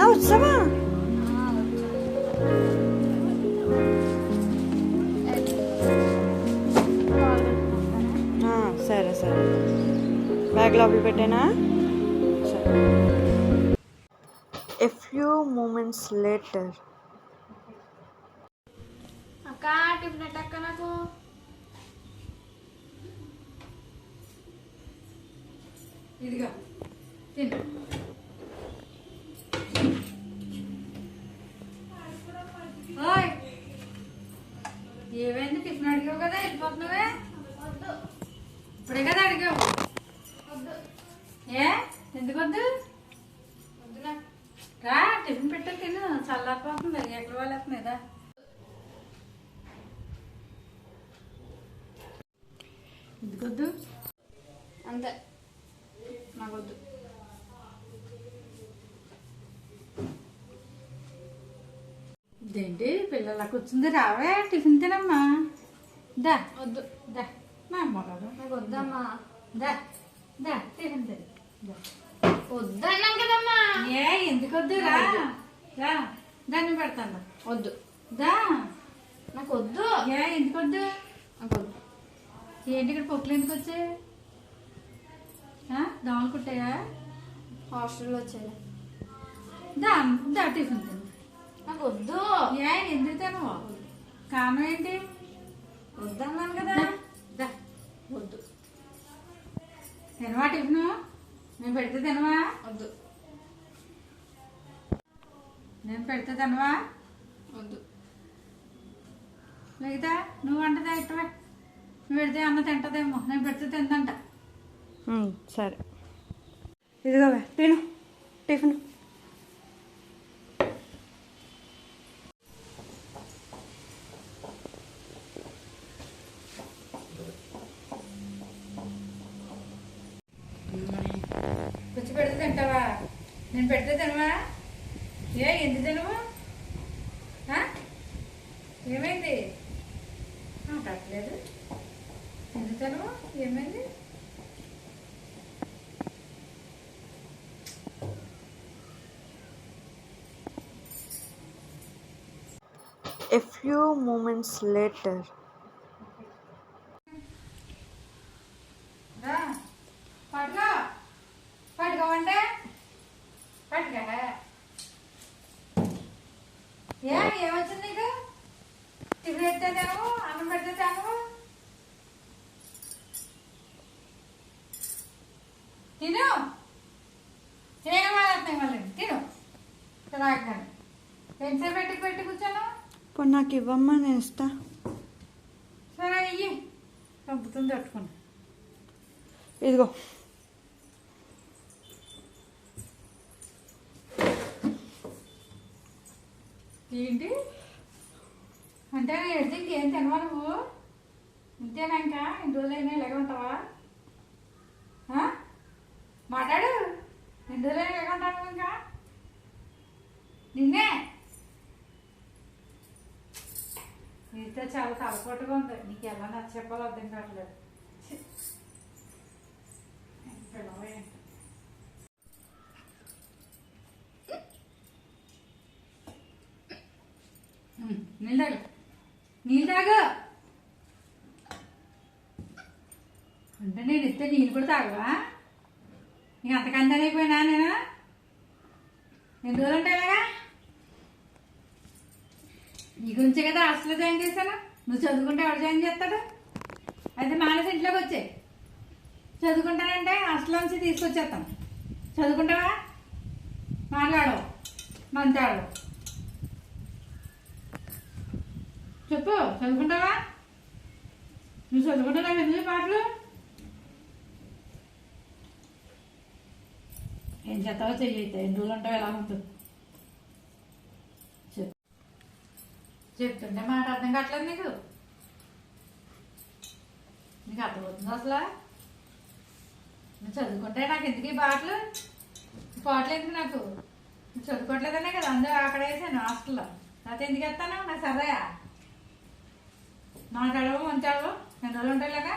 అన్న వచ్చావా సరే సరే. బ్యాగ్ లోపల పెట్టానా? సరే. ఎ ఫ్యూ మూమెంట్స్ లేటర్ అక్క టిఫిన్ అక్క నాకు? ఇదిగో తిను ఓయ్ ఏమైంది టిఫిన్ అడిగావు ఇప్పుడే కదా అడిగావు ఏ? ఎందుకు వద్దు రా టిఫిన్ పెట్టు తిను. చల్లారిపోతుంది. ఎక్కడ వాళ్ళు వస్తుందా ఎందుకు వద్దు అంతే. నాకు వద్దు ఇదేంటి? పిల్లలకు వచ్చింది రావే. టిఫిన్ తినమ్మా. దా వద్దు దా మా అమ్మగారు నాకు వద్దమ్మా దా దా టిఫిన్ తిని దా. వద్దన్నాను కదమ్మా ఏ ఎందుకు వద్దు రా రా దాన్ని పెడతాను వద్దు దా నాకు వద్దు ఏ ఎందుకు వద్దు నాకు వద్దు ఏంటి ఇక్కడ పొక్కులు ఎందుకు వచ్చాయి దోమలు కుట్టాయా హాస్టల్లో వచ్చేది దా దా టిఫిన్ నాకు వద్దు ఏ ఎందుకు తినవు కారణం ఏంటి వద్దన్నాను కదా. వద్దు. తినవా టిఫిన్? నేను పెడితే తినవా? వద్దు. నేను పెడితే తినవా? వద్దు. లేదా నువ్వు వంటదా ఇట్టవే నువ్వు పెడితే అన్న తింటదేమో. నేను పెడితే తిందంట. సరే. ఇదిగోవే తిను. టిఫిన్. కూర్చో పెడితే తింటావా? నేను పెడితే తినవా? ఏ ఎందుకు తినవు? ఏమైంది? మాట్లాడలేదు ఎందుకు తినవు? ఏమైంది? ఎ ఫ్యూ మూమెంట్స్ లేటర్ ఏ ఏమొచ్చింది నీకు? టిఫిన్ అన్నం తిను. ఏం మాట్లాడుతున్నాయి మళ్ళీ. తిను. రాగానే ఎంతసేపు పెట్టి పెట్టి కూర్చోను ఇప్పుడు నాకు ఇవ్వమ్మా నేను ఇస్తా. సరే అయ్యి పంపుతుంది తట్టుకుని ఇదిగో. ఏంటి? అంటే ఎడితే ఇంకేం తినవా నువ్వు? ఇంతేనా ఇంకా ఇన్ని రోజులైనా ఇలాగే ఉంటావా? మాట్లాడు. ఎన్ని రోజులైనా ఇలాగే ఉంటావు నువ్వు ఇంకా? నిన్నే? నీతో చాలా తలపోటుగా ఉంది. నీకు ఎలా నచ్చ చెప్పాలో అర్థం కావట్లేదు ఛీ. ఏం పిల్లవో ఏంటో. ఉమ్, నీళ్ళు తాగు నీళ్ళు తాగు అంటే నేను ఇస్తే నీళ్ళు కూడా తాగవా? నీ అంతకంత అయిపోయినా నేను? ఎన్ని రోజులు ఉంటాయిలాగా నీ గురించే కదా హాస్టల్లో జాయిన్ చేశాను. నువ్వు చదువుకుంటే ఎవరు జాయిన్ చేస్తాడు? అయితే మానేసి ఇంట్లోకి వచ్చాయి. చదువుకుంటానంటే హాస్టల్ నుంచి తీసుకొచ్చేస్తాం. చదువుకుంటావా? మాట్లాడవు మంచాడవు చెప్పు చదువుకుంటావా? నువ్వు చదువుకుంటున్నావు ఎందుకు పాటలు? ఏం చేస్తావో చెయ్యి ఎన్ని రోజులు ఉంటావు ఎలా ఉంటుంది. చెప్పు. చెప్తుంటే మాట అర్థం కావట్లేదు నీకు? నీకు అర్థమవుతుంది అసలు? నువ్వు చదువుకుంటే నాకు ఎందుకు ఈ పాటలు? పోవట్లేదు పాటలు ఎందుకు నాకు? నువ్వు చదువుకోవట్లేదనే కదా అందరూ అక్కడ వేసాను హాస్టల్లో. లేకపోతే ఎందుకు వేస్తాను నాకు నాలుగు సరదా అంతే మంచాడవు రెండు రోజులు ఉంటాయి ఇలాగా